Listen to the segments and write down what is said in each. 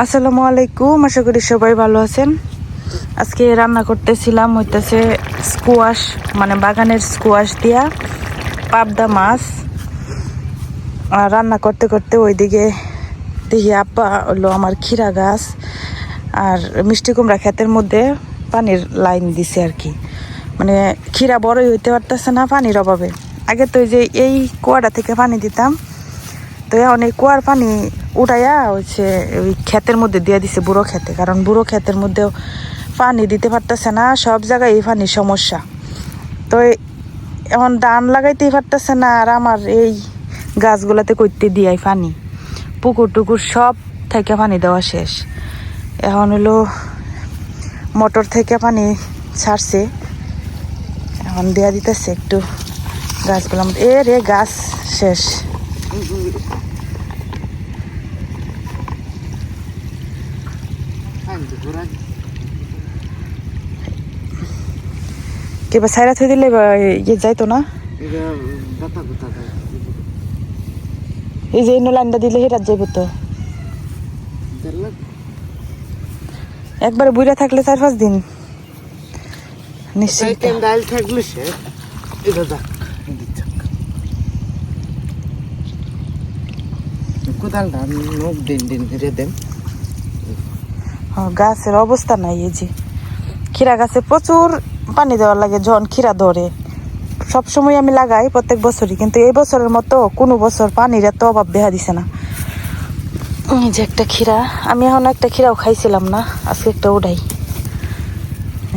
আসসালামু আলাইকুম, আশা করি সবাই ভালো আছেন। আজকে রান্না করতেছিলাম হইতেছে স্কোয়াশ মানে বাগানের স্কোয়াশ দিয়া পাবদা মাছ। আর রান্না করতে করতে ওইদিকে দেখি আব্বা হলো আমার ক্ষীরা গাছ আর মিষ্টি কুমড়া ক্ষেতের মধ্যে পানির লাইন দিছে আর কি। মানে ক্ষীরা বড়ই হইতে পারতেছে না পানির অভাবে। আগে তো যে এই কুয়াটা থেকে পানি দিতাম তো এখন এই কুয়ার পানি উঠাইয়া হচ্ছে ওই ক্ষেতের মধ্যে দিয়ে দিছে বুড়ো খেতে কারণ বুড়ো ক্ষেতের মধ্যেও পানি দিতে পারতেছে না, সব জায়গায় এই পানির সমস্যা। তো এখন ধান লাগাইতেই পারতেছে না, আর আমার এই গাছগুলাতে করতে দিয়াই পানি। পুকুর টুকুর সব থেকে পানি দেওয়া শেষ। এখন হলো মোটর থেকে পানি ছাড়ছে। এখন দেওয়া দিতেছে একটু গাছগুলো এ রে গাছ শেষ। কিবা সাইরা থই দিলে ইয়ে যাইতো না? এই যে ইনো লাইনটা দিলে হেরাত যাইব তো। একবারে বুইরা থাকলে চার পাঁচ দিন। নিশ্চিত ডাল থাকলে সে এটা দেখ কোদাল ধান নখ দিন দিন করে দেন গাছের অবস্থা নাই এই যে। ক্ষীরা গাছে প্রচুর পানি দেওয়ার লাগে যখন ক্ষীরা ধরে। সবসময় আমি লাগাই প্রত্যেক বছরই, কিন্তু এই বছরের মতো কোনো বছর পানির এত অভাব দেখা দিছে না। এই যে একটা ক্ষীরা, আমি এখন একটা ক্ষীরাও খাইছিলাম না, আজকে একটা উঠাই।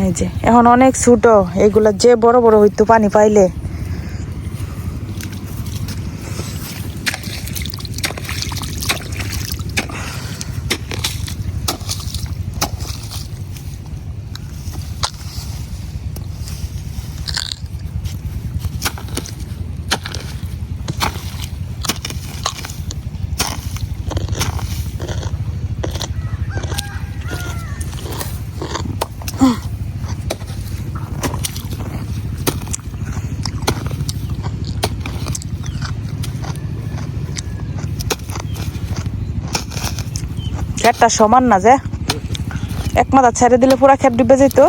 এই যে, এখন অনেক ছোট, এগুলা যে বড় বড় হইতো পানি পাইলে খেতটা সমান না যে। এক মাথা ছেড়ে দিলে পুরা খেত ডুবে যেত।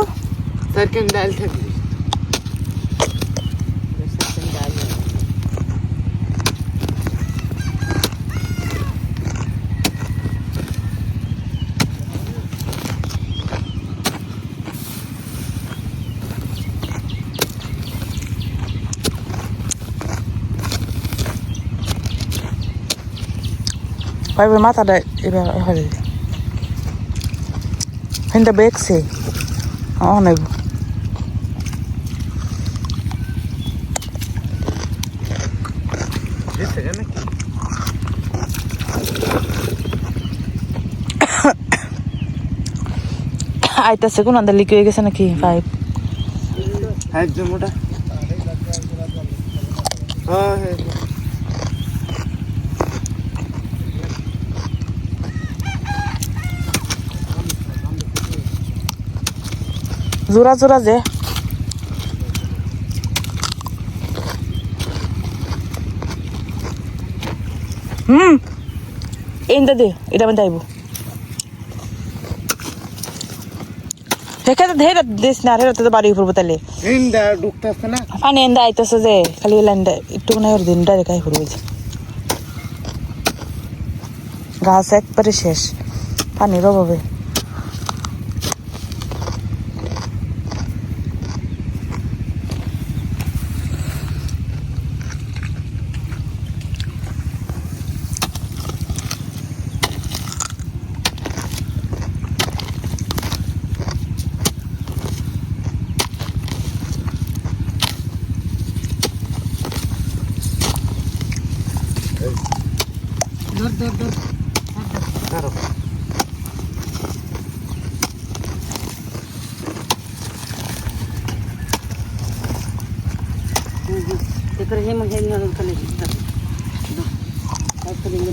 ভাই মাথাটা এবার এবারে হিন্দা বেগছে অনেক আইতাছে কোন আন্দা লিক হয়ে গেছে নাকি পাইপ হাইট যে মোটা হ্যাঁ হ্যাঁ জোড়া জোড়া যে। হুম। এইটা দে এটা আমি যাইব সেখানে ধের দিস না হেরাতে তো বাড়ি পড়ব তাহলে। হিন্দা ঢুকতেছে না? পানি এন্দা আইতেছে যে খালি লাইনটা একটু না ওর দিন ডাইরেক্ট আই পড়বে যে। গাছ একবারে শেষ পানির অভাবে।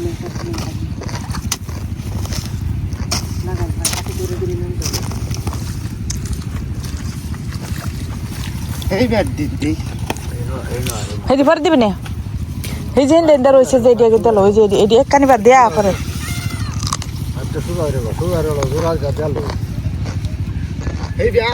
me está haciendo aquí. Nada, aquí duro duro no ando. এইবার দিদি হেদি পরে দিবি না এই যে হিন্দা রয়েছে যে এদিকে দিল ওই যে এটি এক কানি বাদ দেয়া পরে। বিয়া।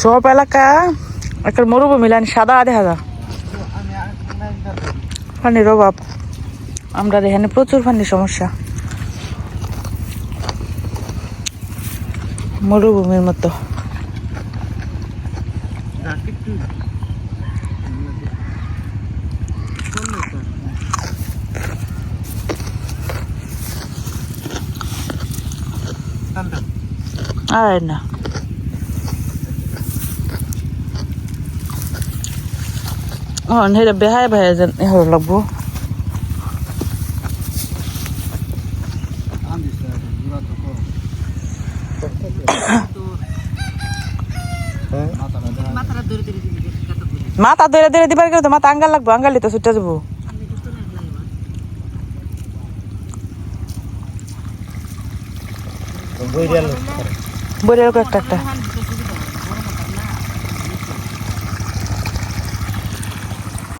সব এলাকা একটা মরুভূমি লাইন সাদা দেখা যায় পানির অভাব আমরা এখানে প্রচুর পানির সমস্যা। মরুভূমির মতো। আর না। হেটা বেহায় বেহায় যেন লাগবো মাথাটা ধরে ধরে দিবি কাটা করে মাথা ধরে ধরে দিবার গেলে তো মাথা আঙ্গাল লাগবো আঙ্গালি তো ছুটে যাব। বইরাল একটা একটা।